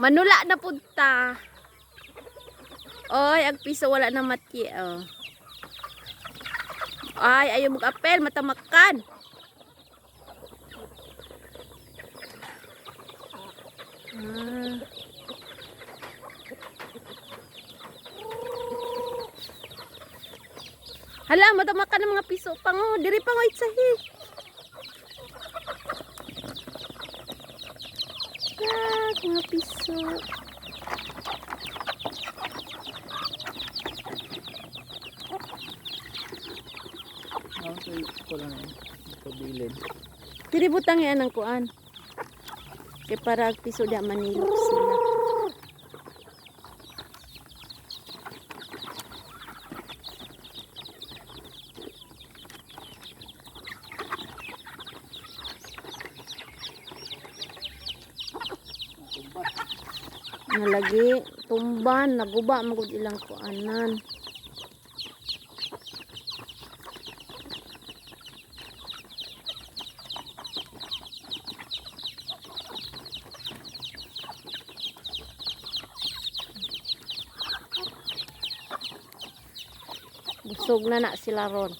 Manula na punta. Oy, ang piso wala na matye. Oh. Ay, ayaw mong apel, matamakan. Ah. Hala, matamakan ng mga piso pa ngo. Diri pa ngo itsahi. Ah, mga piso. Sa ko lang eh. Pabilin. Diri butang yan ang kuan. Kay para piso da manilok sila. Nalagi tumban, naguba magud ilang kuanan. Busog na na sila ron.